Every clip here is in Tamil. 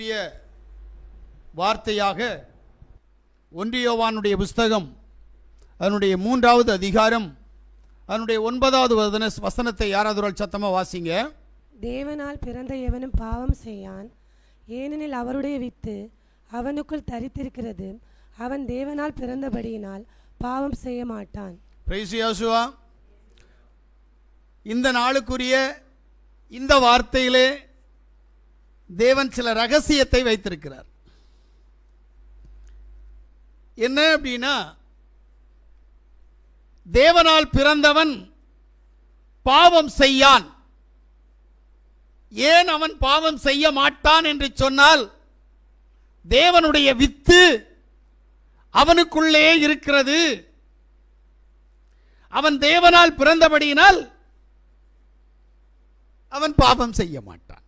நாளுக்குரிய வார்த்தையாக ஒன்றியோவானுடைய புஸ்தகம் அதனுடைய மூன்றாவது அதிகாரம் அதனுடைய ஒன்பதாவது வதன வசனத்தை யாராவது ஒரு சத்தமாக வாசிங்க. தேவனால் பிறந்த எவனும் பாவம் செய்யான் ஏனெனில் அவருடைய வித்து அவனுக்குள் தரித்திருக்கிறது அவன் தேவனால் பிறந்தபடியினால் பாவம் செய்ய மாட்டான். இந்த நாளுக்குரிய இந்த வார்த்தையிலே தேவன் சில ரகசியத்தை வைத்திருக்கிறார். என்ன அப்படின்னா தேவனால் பிறந்தவன் பாவம் செய்யான். ஏன் அவன் பாவம் செய்ய மாட்டான் என்று சொன்னால் தேவனுடைய வித்து அவனுக்குள்ளே இருக்கிறது. அவன் தேவனால் பிறந்தபடியினால் அவன் பாவம் செய்ய மாட்டான்.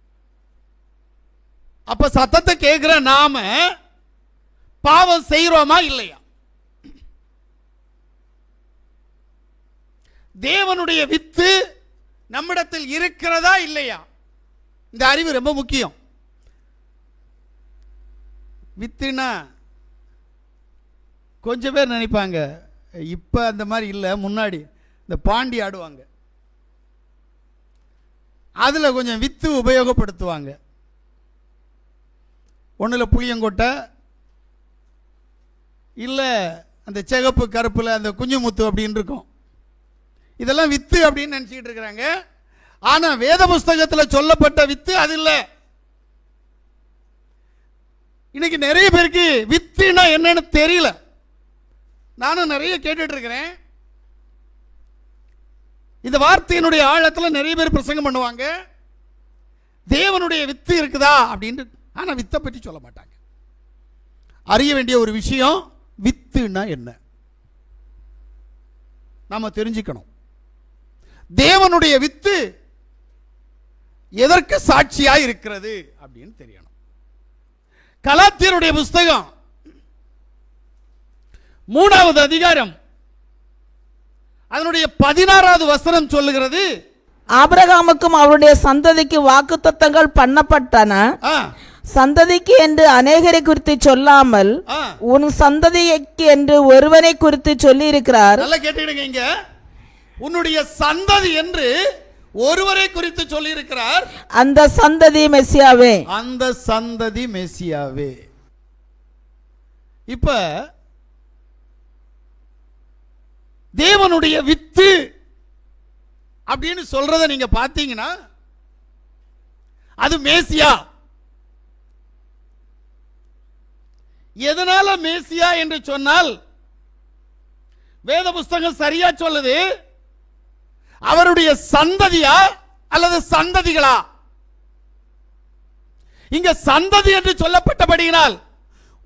அப்ப சத்தத்தை கேட்கிற நாம பாவம் செய்கிறோமா இல்லையா? தேவனுடைய வித்து நம்மிடத்தில் இருக்கிறதா இல்லையா? இந்த அறிவு ரொம்ப முக்கியம். வித்துனா கொஞ்சம் பேர் நினைப்பாங்க இப்போ அந்த மாதிரி இல்லை முன்னாடி இந்த பாண்டி ஆடுவாங்க. அதில் கொஞ்சம் வித்து உபயோகப்படுத்துவாங்க. ஒன்றில் புளியங்கொட்டை இல்லை அந்த சிகப்பு கருப்பில் அந்த குஞ்சுமுத்து அப்படின்னு இருக்கும். இதெல்லாம் வித்து அப்படின்னு நினச்சிக்கிட்டு இருக்கிறாங்க. ஆனால் வேத புஸ்தகத்தில் சொல்லப்பட்ட வித்து அது இல்லை. இன்னைக்கு நிறைய பேருக்கு வித்துனா என்னன்னு தெரியல. நானும் நிறைய கேட்டுட்டு இருக்கிறேன். இந்த வார்த்தையினுடைய ஆழத்தில் நிறைய பேர் பிரசங்கம் பண்ணுவாங்க. தேவனுடைய வித்து இருக்குதா அப்படின்ட்டு ஆனால் வித்தை பற்றி சொல்ல மாட்டாங்க. அறிய வேண்டிய ஒரு விஷயம் வித்துனா என்ன? நாம தெரிஞ்சுக்கணும். தேவனுடைய வித்து எதற்கு சாட்சியா இருக்கிறது அப்படின்னு தெரியணும். கலாத்தியருடைய புஸ்தகம் மூணாவது அதிகாரம் அதனுடைய பதினாறாவது வசனம் சொல்லுகிறது. ஆபிரகாமுக்கும் அவருடைய சந்ததிக்கு வாக்குத்தத்தங்கள் பண்ணப்பட்டன. ஆ, சந்ததிக்கு என்று அநேகரை குறித்து சொல்லாமல் உன் சந்ததிக்கு என்று ஒருவனை குறித்து சொல்லி இருக்கிறார் நல்லா கேட்டுக்கிடுங்க இங்க. உன்னுடைய சந்ததி என்று ஒருவரை குறித்து சொல்லி இருக்கிறார் அந்த சந்ததி மெஸ்ஸியாவே. அந்த சந்ததி மெசியாவே இப்ப தேவனுடைய வித்து அப்படின்னு சொல்றத நீங்க பார்த்தீங்கன்னா அது மேசியா. எதனால மேசியா என்று சொன்னால் வேத புஸ்தகம் சரியா சொல்லுது அவருடைய சந்ததியா அல்லது சந்ததிகளா? இங்க சந்ததி என்று சொல்லப்பட்டபடியினால்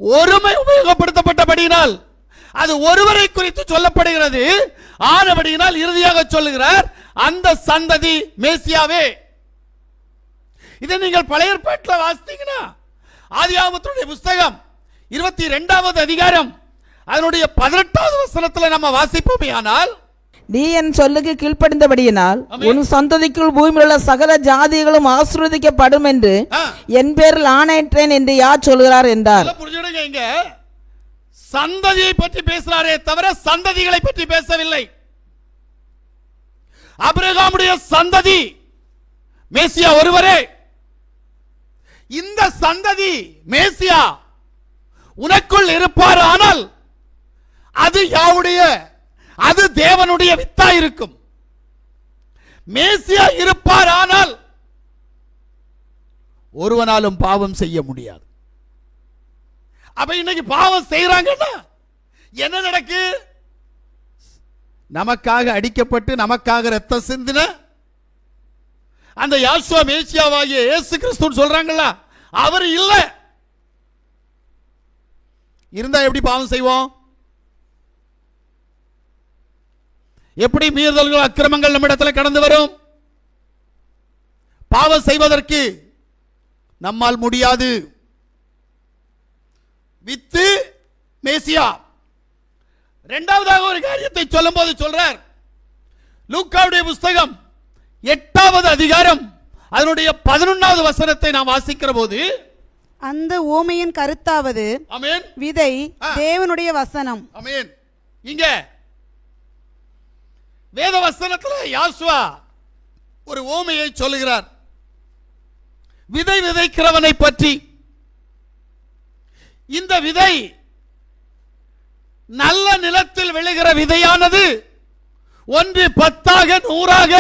ஒருமை உபயோகப்படுத்தப்பட்டபடியினால் அது ஒருவரை குறித்து சொல்லப்படுகிறது. ஆனபடியினால் இறுதியாக சொல்லுகிறார் அந்த சந்ததி மேசியாவே. இதை நீங்கள் பழைய ஏற்பாட்டில் வாசித்தீங்கன்னா ஆதியாகமத்துடைய புஸ்தகம் இருபத்தி ரெண்டாவது அதிகாரம். அதனுடைய பதினெட்டாவது வசனத்தில் நம்ம வாசிப்போமே ஆனால் நீ என் சொல்லுக்கு கீழ்ப்படிந்தபடியினால். உன் சந்ததிக்குள் பூமியில் உள்ள சகல ஜாதிகளும் ஆசீர்வதிக்கப்படும் என்று என் பேரில் ஆணையிட்டேன் என்று யார் சொல்கிறார் என்றார். புரிஞ்சுடுங்க சந்ததியை பற்றி பேசுறாரே தவிர சந்ததிகளை பற்றி பேசவில்லை. அபிரகாமுடைய சந்ததி மேசியா ஒருவரே. இந்த சந்ததி மேசியா உனக்குள் இருப்பார் ஆனால் அது யாவுடைய? அது தேவனுடைய வித்தா இருக்கும். மேசியா இருப்பார் ஆனால் ஒருவனாலும் பாவம் செய்ய முடியாது. அப்ப இன்னைக்கு பாவம் செய்யறாங்கன்னா என்ன நடக்கு? நமக்காக அடிக்கப்பட்டு நமக்காக ரத்தம் சிந்தின அந்த யாசுவா மேசியாவாகிய இயேசு கிறிஸ்துன்னு சொல்றாங்களா? அவர் இல்லை. இருந்தா எப்படி பாவம் செய்வோம்? எப்படி மீறுதல்கள் அக்கிரமங்கள் நம்மிடத்தில் கடந்து வரும்? பாவம் செய்வதற்கு நம்மால் முடியாது. வித்து மேசியா. இரண்டாவதாக ஒரு காரியத்தை சொல்லும் போது சொல்றார். லூக்காவுடைய புஸ்தகம் எட்டாவது அதிகாரம் அதனுடைய பதினொன்றாவது வசனத்தை நாம் வாசிக்கிற போது அந்த ஓமையின் கருத்தாவது விதை. தேவனுடைய வசனம். அமேன் இங்க வேத வசனத்துல யாசுவா ஒரு ஓமையை சொல்லுகிறார். விதை விதைக்கிறவனை பற்றி. இந்த விதை நல்ல நிலத்தில் விழுகிற விதையானது ஒன்று பத்தாக நூறாக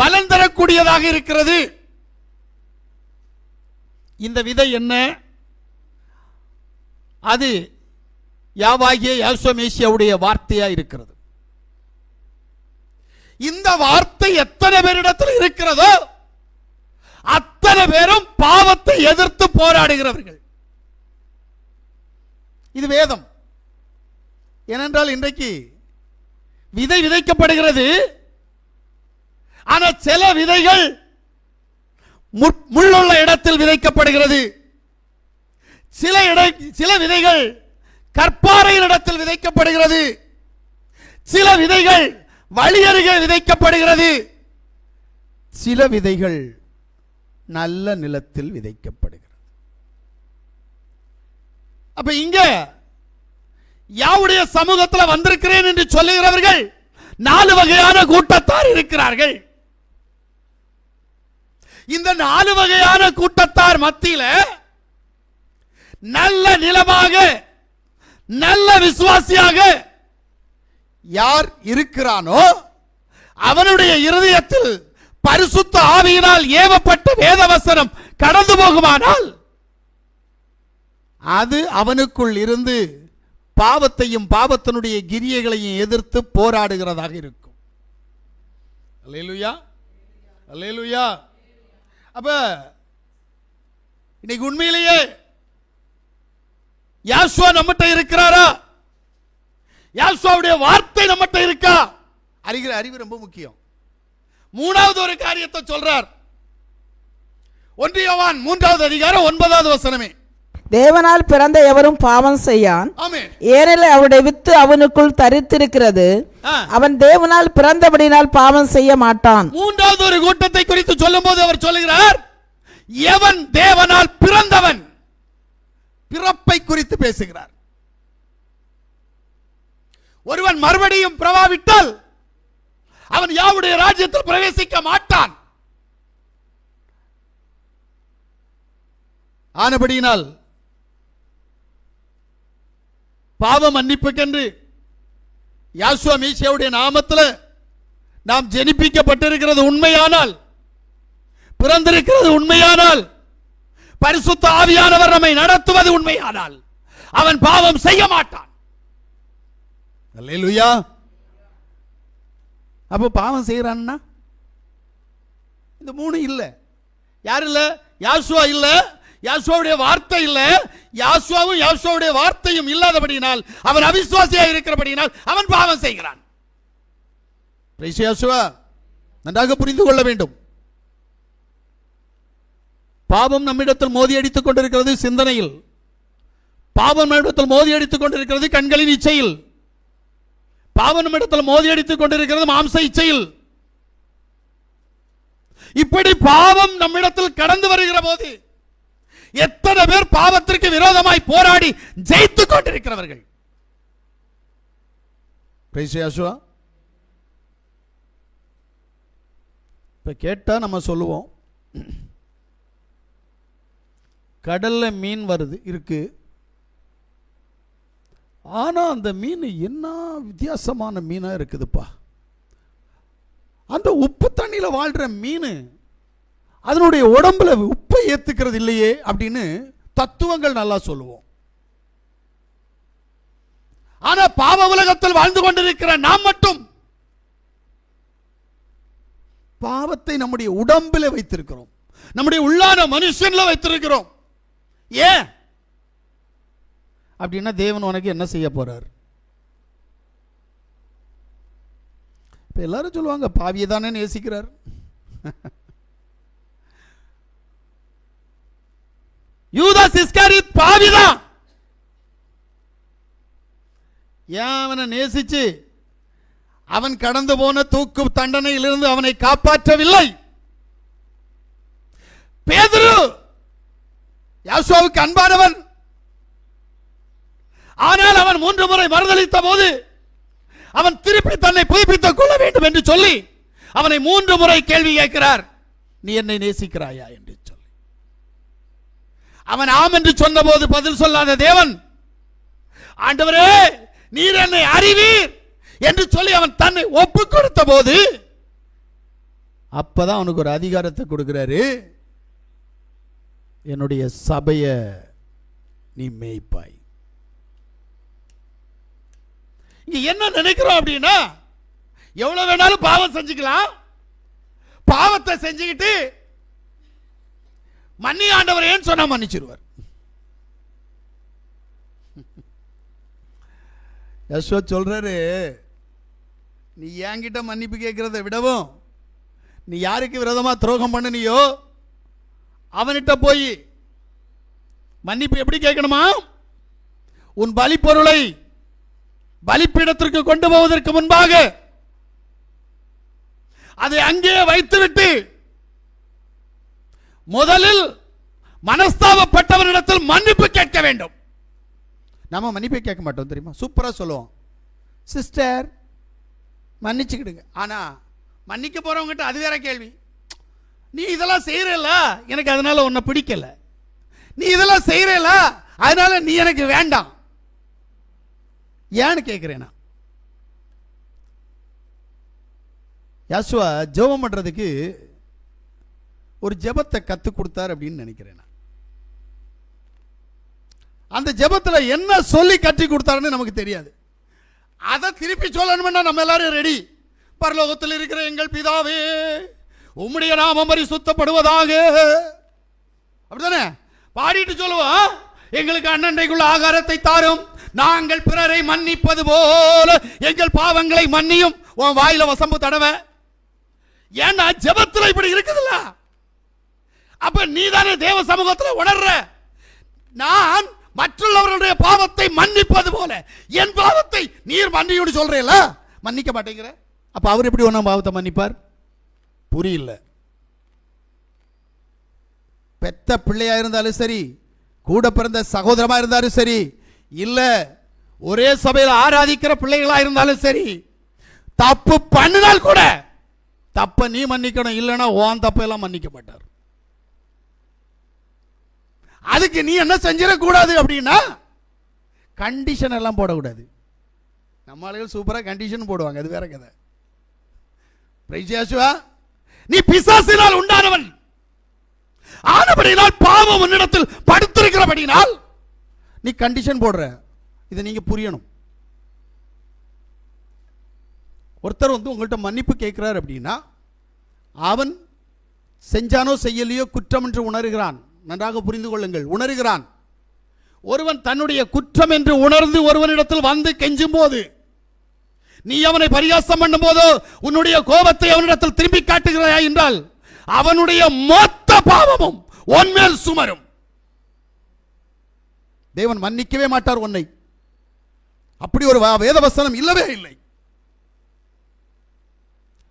பலன் தரக்கூடியதாக இருக்கிறது. இந்த விதை என்ன? அது யாவாகிய யாசுவமேசியாவுடைய வார்த்தையா இருக்கிறது. இந்த வார்த்தை எத்தனை பேரிடத்தில் இருக்கிறதோ அத்தனை பேரும் பாவத்தை எதிர்த்து போராடுகிறவர்கள். இது வேதம். ஏனென்றால் இன்றைக்கு விதை விதைக்கப்படுகிறது. ஆனால் சில விதைகள் முள்ளுள்ள இடத்தில் விதைக்கப்படுகிறது. சில இட சில விதைகள் கற்பாறையின் இடத்தில் விதைக்கப்படுகிறது. சில விதைகள் வழியருகே விதைக்கப்படுகிறது. சில விதைகள் நல்ல நிலத்தில் விதைக்கப்படுகிறது. அப்ப இங்க யாவுடைய சமூகத்தில் வந்திருக்கிறேன் என்று சொல்லுகிறவர்கள் நாலு வகையான கூட்டத்தார் இருக்கிறார்கள். இந்த நாலு வகையான கூட்டத்தார் மத்தியில நல்ல நிலமாக நல்ல விசுவாசியாக யார் இருக்கிறானோ அவனுடைய இருதயத்தில் பரிசுத்த ஆவியினால் ஏவப்பட்ட வேதவசனம் கடந்து போகுமானால் அது அவனுக்குள் இருந்து பாவத்தையும் பாவத்தினுடைய கிரியைகளையும் எதிர்த்து போராடுகிறதாக இருக்கும். அல்லேலுயா. அல்லேலுயா. அப்ப இன்னைக்கு உண்மையிலேயே யாசுவா நம்மகிட்ட இருக்கிறாரா? யாசுவாவுடைய வார்த்தை நம்மகிட்ட இருக்கா? அறிகிற அறிவு ரொம்ப முக்கியம். மூணாவது ஒரு காரியத்தை சொல்றார். ஒன்றியவான் மூன்றாவது அதிகாரம் ஒன்பதாவது வசனமே. தேவனால் பிறந்த எவரும் பாவம் செய்யான். ஏனெனில் அவருடைய வித்து அவனுக்குள் தரித்திருக்கிறது. அவன் தேவனால் பிறந்தபடினால் பாவம் செய்ய மாட்டான். மூன்றாவது ஒரு கூட்டத்தை குறித்து சொல்லும்போது அவர் சொல்லுகிறார் எவன் தேவனால் பிறந்தவன்? பிறப்பை குறித்து பேசுகிறார். ஒருவன் மறுபடியும் பிறவாவிட்டால் அவன் யாவுடைய ராஜ்யத்தில் பிரவேசிக்க மாட்டான். ஆனபடியினால் பாவ மன்னிப்புக்கென்று யாசுவா மீசியாவுடைய நாமத்தில் நாம் ஜெனிப்பிக்கப்பட்டிருக்கிறது உண்மையானால் பிறந்திருக்கிறது உண்மையானால் பரிசுத்த ஆவியானவர் நம்மை நடத்துவது உண்மையானால் அவன் பாவம் செய்ய மாட்டான். அல்லேலூயா. அப்போ பாவம் செய்யறான்னா இந்த மூணு இல்ல. யார் இல்ல? யாசுவா இல்ல? யாசுவாவுடைய வார்த்தை இல்ல. யாசுவாவும் யாசுவாவுடைய வார்த்தையும் இல்லாதபடியினால் அவன் அவிசுவாசியாக இருக்கிறபடியினால் அவன் பாவம் செய்கிறான். பிரைஸ் யாசுவா. நன்றாக புரிந்து கொள்ள வேண்டும். பாவம் நம்மிடத்தில் மோதி அடித்துக் கொண்டிருக்கிறது சிந்தனையில். பாவம் நம்மிடத்தில் மோதி அடித்துக் கொண்டிருக்கிறது கண்களின் இச்சையில். பாவம் நம்மிடத்தில் மோதி அடித்துக் கொண்டிருக்கிறது மாம்ச இச்சையில். இப்படி பாவம் நம்மிடத்தில் கடந்து வருகிற போது எத்தனை பேர் பாவத்திற்கு விரோதமாய் போராடி ஜெயித்துக் கொண்டிருக்கிறவர்கள்? Praise Yeshua. இப்ப கேட்டா நம்ம சொல்லுவோம். கடல்ல மீன் வருது இருக்கு. ஆனா அந்த மீன் என்ன வித்தியாசமான மீனா இருக்குதுப்பா. அந்த உப்பு தண்ணியில வாழ்ற மீன் அதனுடைய உடம்புல உப்பை ஏற்றுக்கிறது இல்லையே அப்படின்னு தத்துவங்கள் நல்லா சொல்லுவோம். ஆனா பாவ உலகத்தில் வாழ்ந்து கொண்டிருக்கிற நாம் மட்டும் பாவத்தை நம்முடைய உடம்பில் வைத்திருக்கிறோம். நம்முடைய உள்ளான மனுஷன்ல வைத்திருக்கிறோம். ஏன்? அப்படின்னா தேவன் உனக்கு என்ன செய்ய போறார்? இப்ப எல்லாரும் சொல்லுவாங்க பாவியை தானே நேசிக்கிறார். யூதாஸ் இஸ்காரித் பாவிதான். ஏன் அவனை நேசிச்சு? அவன் கடந்து போன தூக்கு தண்டனையிலிருந்து அவனை காப்பாற்றவில்லை. பேதுரு யாசுவாவுக்கு அன்பானவன். ஆனால் அவன் மூன்று முறை மறுதளித்த போது அவன் திருப்பி தன்னை புதுப்பித்துக் கொள்ள வேண்டும் என்று சொல்லி அவனை மூன்று முறை கேள்வி கேட்கிறார். நீ என்னை நேசிக்கிறாயா? என்று அவன் ஆம் என்று சொன்னபோது பதில் சொல்லாத தேவன். ஆண்டவரே நீர் என்னை அறிவீர் என்று சொல்லி அவன் தன்னை ஒப்பு கொடுத்த போது அப்பதான் அவனுக்கு ஒரு அதிகாரத்தை கொடுக்கிறாரு. என்னுடைய சபைய நீ மேய்ப்பாய். இங்க என்ன நினைக்கிறோம் அப்படின்னா எவ்வளவு வேணாலும் பாவம் செஞ்சுக்கலாம். பாவத்தை செஞ்சுக்கிட்டு மன்னி ஆண்டவரேன்னு சொன்னா மன்னிச்சிருவார்? யசோ சொல்றாரு நீ என்கிட்ட மன்னிப்பு கேட்கறத விடவும் நீ யாருக்கு விரோதமாக துரோகம் பண்ணினியோ அவன்கிட்ட போய் மன்னிப்பு எப்படி கேட்கணுமா? உன் பலி பொருளை பலிப்பீடத்திற்கு கொண்டு போவதற்கு முன்பாக அதை அங்கே வைத்துவிட்டு முதலில் மனஸ்தாபப்பட்டவரிடத்தில் மன்னிப்பு கேட்க வேண்டும். நம்ம மன்னிப்பே கேட்க மாட்டோம் தெரியுமா? சூப்பராக சொல்லுவோம். சிஸ்டர் மன்னிச்சுக்கிடுங்க. ஆனால் மன்னிக்க போறவங்ககிட்ட அது வேற கேள்வி. நீ இதெல்லாம் செய்கிறல எனக்கு அதனால உன்னை பிடிக்கல. நீ இதெல்லாம் செய்கிறல அதனால நீ எனக்கு வேண்டாம். ஏன்னு கேட்கிறேன் நான் யாசுவா ஜெபம் பண்ணுறதுக்கு ஒரு ஜெபத்தை கற்றுக் கொடுத்தார் அப்படின்னு நினைக்கிறேன் நான். அந்த ஜபத்தில் என்ன சொல்லி கட்டி கொடுத்தாருன்னு நமக்கு தெரியாது. அதை திருப்பி சொல்லணும்னா நம்ம எல்லாரும் ரெடி பரலோகத்தில் இருக்கிற எங்கள் பிதாவே உம்முடைய நாமம் சுத்தப்படுவதாக அப்படிதானே பாடிட்டு சொல்லுவோம் எங்களுக்கு அண்ணன்றைக்குள்ள ஆகாரத்தை தாரும். நாங்கள் பிறரை மன்னிப்பது போல எங்கள் பாவங்களை மன்னியும். உன் வாயில வசம்பு தடவை. ஏன்னா ஜபத்தில் இப்படி இருக்குதுல்ல. அப்ப நீதானே தேவ சமூகத்தில் உணர்ற? நான் மற்றவர்களுடைய பாவத்தை மன்னிப்பது போல என் பாவத்தை நீர் மன்னியோடு சொல்றீங்கள மன்னிக்க மாட்டேங்கிற. அப்ப அவர் எப்படி ஒன்றும் பாவத்தை மன்னிப்பார்? புரியல. பெத்த பிள்ளையா இருந்தாலும் சரி கூட பிறந்த சகோதரமா இருந்தாலும் சரி இல்ல ஒரே சபையில் ஆராதிக்கிற பிள்ளைகளா இருந்தாலும் சரி தப்பு பண்ணினால் கூட தப்பை நீ மன்னிக்கணும் இல்லைன்னா ஓன் தப்பெல்லாம் மன்னிக்க மாட்டார். அதுக்கு நீ என்ன செஞ்சிடக்கூடாது அப்படின்னா கண்டிஷன் எல்லாம் போடக்கூடாது. நம்ம ஆளுகள் சூப்பராக கண்டிஷன் போடுவாங்க அது வேற கதை. பிரைசியாசுவா நீ பிசாசினால் உண்டானவன். ஆனபடியினால் பாவம் உன்னிடத்தில் படுத்திருக்கிறபடினால் நீ கண்டிஷன் போடுற. இதை நீங்க புரியணும். ஒருத்தர் வந்து உங்கள்கிட்ட மன்னிப்பு கேட்கிறார் அப்படின்னா அவன் செஞ்சானோ செய்யலையோ குற்றம் என்று உணர்கிறான். நன்றாக புரிந்து கொள்ளுங்கள். உணர்கிறான். ஒருவன் தன்னுடைய குற்றம் என்று உணர்ந்து ஒருவனிடத்தில் வந்து கெஞ்சும் போது நீ அவனை பரிகாசம் பண்ணும் போதோ உன்னுடைய கோபத்தை அவனிடத்தில் திரும்பி காட்டுகிறாயா என்றால் அவனுடைய மொத்த பாவமும் உன்மேல் சுமரும். தேவன் மன்னிக்கவே மாட்டார் உன்னை. அப்படி ஒரு வேதவசனம் இல்லவே இல்லை.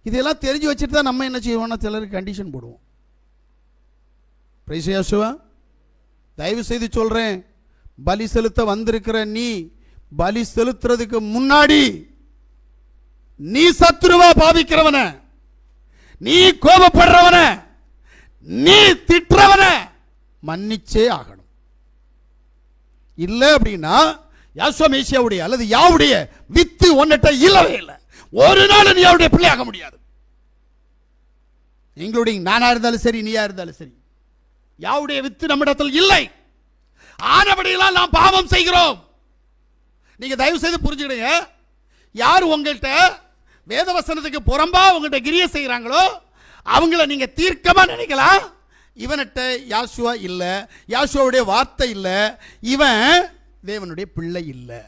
இதெல்லாம் தெரிஞ்சு வச்சுட்டு தான் நம்ம என்ன செய்வோம்னா சிலருக்கு கண்டிஷன் போடுவோம். பிரைசியாசுவா தயவு செய்து சொல்றேன் பலி செலுத்த வந்திருக்கிற நீ பலி செலுத்துறதுக்கு முன்னாடி நீ சத்துருவா பாவிக்கிறவன நீ கோபப்படுறவன நீ திட்டுறவன மன்னிச்சே ஆகணும். இல்ல அப்படின்னா யாஸ்வமேசியாவுடைய அல்லது யாவுடைய வித்து ஒன்னிட்ட இல்லவே இல்லை. ஒரு நாள் நீ அவருடைய பிள்ளையாக முடியாது. எங்களுடைய நானா இருந்தாலும் சரி நீயா இருந்தாலும் சரி. யாவுடைய வித்து நம்மிடத்தில் இல்லை. ஆனபடியெல்லாம் நாம் பாவம் செய்கிறோம். நீங்க தயவு செய்து புரிஞ்சுக்கிடுங்க. யார் உங்கள்கிட்ட வேதவசனத்துக்கு புறம்பா உங்கள்கிட்ட கிரிய செய்கிறாங்களோ அவங்கள நீங்க தீர்க்கமா நினைக்கலாம். இவன்கிட்ட யாசுவா இல்லை யாசுவாவுடைய வார்த்தை இல்லை இவன் தேவனுடைய பிள்ளை இல்லை.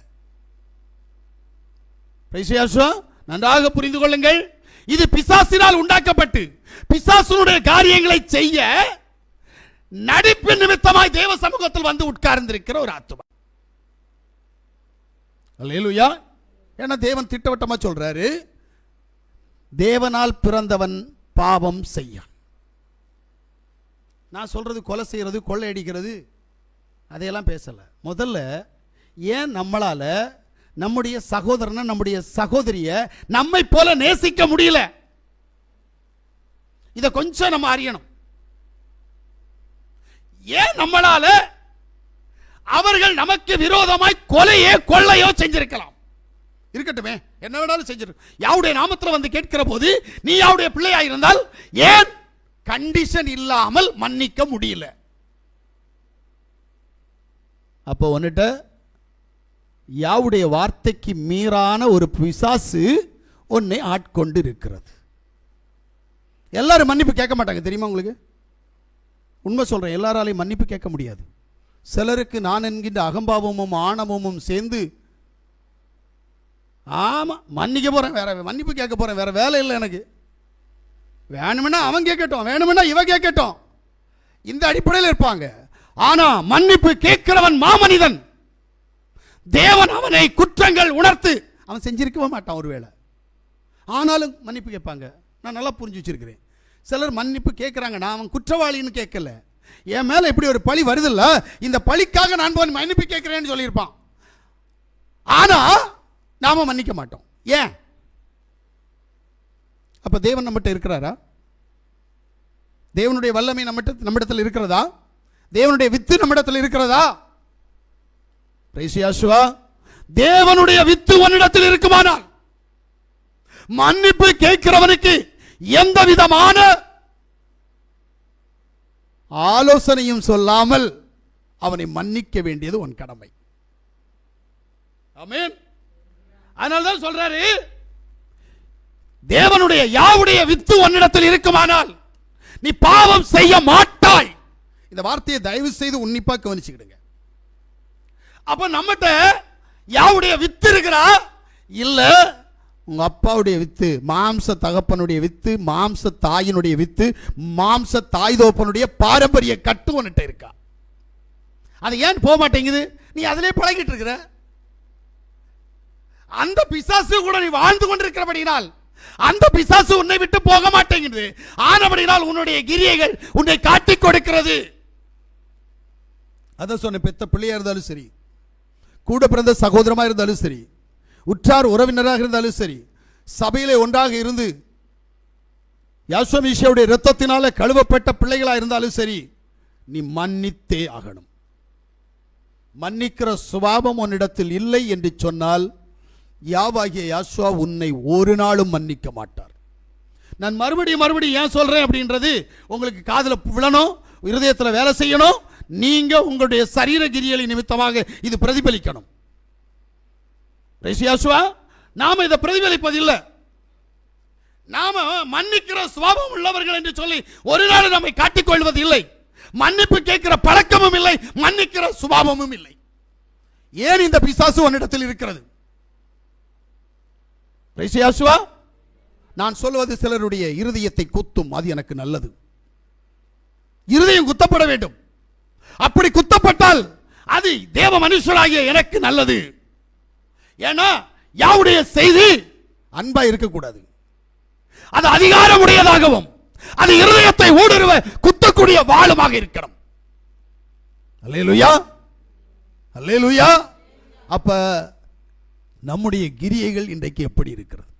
நன்றாக புரிந்து கொள்ளுங்கள். இது பிசாசினால் உண்டாக்கப்பட்டு பிசாசுனுடைய காரியங்களை செய்ய நடிப்பு நிமித்தமாய் தேவ சமூகத்தில் வந்து உட்கார்ந்திருக்கிற ஒரு ஆத்துமா. அல்லேலுயா. ஏன்னா தேவன் திட்டவட்டமா சொல்றாரு தேவனால் பிறந்தவன் பாவம் செய்யான். நான் சொல்றது கொலை செய்யறது கொள்ளையடிக்கிறது அதையெல்லாம் பேசலை. முதல்ல ஏன் நம்மளால நம்முடைய சகோதரனை நம்முடைய சகோதரிய நம்மை போல நேசிக்க முடியல? இதை கொஞ்சம் நம்ம அறியணும். ஏன் நம்மளால? அவர்கள் நமக்கு விரோதமாய் கொலையோ கொள்ளையோ செஞ்சிருக்கலாம். இருக்கட்டுமே என்ன வேணாலும் செஞ்சிருக்கும் யாவுடைய நாமத்தில் வந்து கேட்கிற போது நீ யாவுடைய பிள்ளையா இருந்தால் ஏன் கண்டிஷன் இல்லாமல் மன்னிக்க முடியல? அப்போ ஒன்னுட்ட யாவுடைய வார்த்தைக்கு மீறான ஒரு பிசாசு உன்னை ஆட்கொண்டு இருக்கிறது எல்லாரும் மன்னிப்பு கேட்க மாட்டாங்க தெரியுமா உங்களுக்கு? உண்மை சொல்கிறேன் எல்லாராலையும் மன்னிப்பு கேட்க முடியாது. சிலருக்கு நான் என்கின்ற அகம்பாவமும் ஆணவமும் சேர்ந்து ஆமாம் மன்னிக்க போகிறேன் வேறு மன்னிப்பு கேட்க போகிறேன் வேறு வேலை இல்லை எனக்கு. வேணுமென்னா அவன் கேட்கட்டும் வேணுமென்னா இவன் கேட்கட்டும். இந்த அடிப்படையில் இருப்பாங்க. ஆனால் மன்னிப்பு கேட்கிறவன் மாமனிதன். தேவன் அவனை குற்றங்கள் உணர்த்து அவன் செஞ்சிருக்கவே மாட்டான் ஒருவேளை ஆனாலும் மன்னிப்பு கேட்பாங்க. நான் நல்லா புரிஞ்சு வச்சிருக்கிறேன். சிலர் மன்னிப்பு கேட்குறாங்க நான் அவன் குற்றவாளின்னு கேட்கல என் மேலே இப்படி ஒரு பழி வருதில்ல இந்த பழிக்காக நான் போய் மன்னிப்பு கேட்குறேன்னு சொல்லியிருப்பான். ஆனால் நாம் மன்னிக்க மாட்டோம். ஏன்? அப்போ தேவன் நம்மகிட்ட இருக்கிறாரா? தேவனுடைய வல்லமை நம்மகிட்ட நம்மிடத்தில் இருக்கிறதா? தேவனுடைய வித்து நம்மிடத்தில் இருக்கிறதா? பிரைசியாசுவா தேவனுடைய வித்து உன்னிடத்தில் இருக்குமானால் மன்னிப்பு கேட்கிறவனுக்கு எந்த விதமான ஆலோசனையும் சொல்லாமல் அவனை மன்னிக்க வேண்டியது உன் கடமை. அதனால்தான் சொல்றாரு தேவனுடைய யாவுடைய வித்து உன்னிடத்தில் இருக்குமானால் நீ பாவம் செய்ய மாட்டாய். இந்த வார்த்தையை தயவு செய்து உன்னிப்பா கவனிச்சுக்கிடுங்க. அப்ப நம்மகிட்ட யாவுடைய வித்து இருக்கிறா? இல்ல உங்கள் அப்பாவுடைய வித்து மாம்ச தகப்பனுடைய வித்து மாம்ச தாயினுடைய வித்து மாம்ச தாய் தோப்பனுடைய பாரம்பரிய கட்டு உன்கிட்ட இருக்கா? அது ஏன் போக மாட்டேங்குது? நீ அதிலே பழகிட்டு இருக்கிற? அந்த பிசாசு கூட நீ வாழ்ந்து கொண்டிருக்கிறபடினால் அந்த பிசாசு உன்னை விட்டு போக மாட்டேங்குது. ஆனபடினால் உன்னுடைய கிரியைகள் உன்னை காட்டிக் கொடுக்கிறது. அதான் சொன்ன பெத்த பிள்ளையா இருந்தாலும் சரி கூட பிறந்த சகோதரமா இருந்தாலும் சரி உற்றார் உறவினராக இருந்தாலும் சரி சபையிலே ஒன்றாக இருந்து யாஸ்வமீஷியாவுடைய இரத்தத்தினால கழுவப்பட்ட பிள்ளைகளாக இருந்தாலும் சரி நீ மன்னித்தே ஆகணும். மன்னிக்கிற சுபாவம் உன்னிடத்தில் இல்லை என்று சொன்னால் யாவாகிய யாசுவா உன்னை ஒரு நாளும் மன்னிக்க மாட்டார். நான் மறுபடியும் மறுபடியும் ஏன் சொல்றேன் அப்படின்றது உங்களுக்கு காதில் விழணும் இருதயத்தில் வேலை செய்யணும் நீங்க உங்களுடைய சரீர கிரியலை நிமித்தமாக இது பிரதிபலிக்கணும். ரைசியாசுவா நாம இதை பிரதிபலிப்பதில்லை. நாம மன்னிக்கிற சுவாபம் உள்ளவர்கள் என்று சொல்லி ஒரு நாள் நம்மை காட்டிக்கொள்வது இல்லை. மன்னிப்பு கேட்கிற பழக்கமும் இல்லை மன்னிக்கிற சுபாவமும் இல்லை. ஏன் இந்த பிசாசு உன்னிடத்தில் இருக்கிறது? ரைசியாசுவா நான் சொல்வது சிலருடைய இருதயத்தை குத்தும் அது எனக்கு நல்லது. இருதயம் குத்தப்பட வேண்டும். அப்படி குத்தப்பட்டால் அது தேவ மனுஷராகிய எனக்கு நல்லது. ஏன்னா யாவுடைய செய்தி அன்பா இருக்கக்கூடாது. அது அதிகாரமுடையதாகவும் அது இருதயத்தை ஊடுருவ குத்தக்கூடிய வாளுமாக இருக்கணும். அல்லேலுயா? அல்லேலுயா? அப்ப நம்முடைய கிரியைகள் இன்றைக்கு எப்படி இருக்கிறது?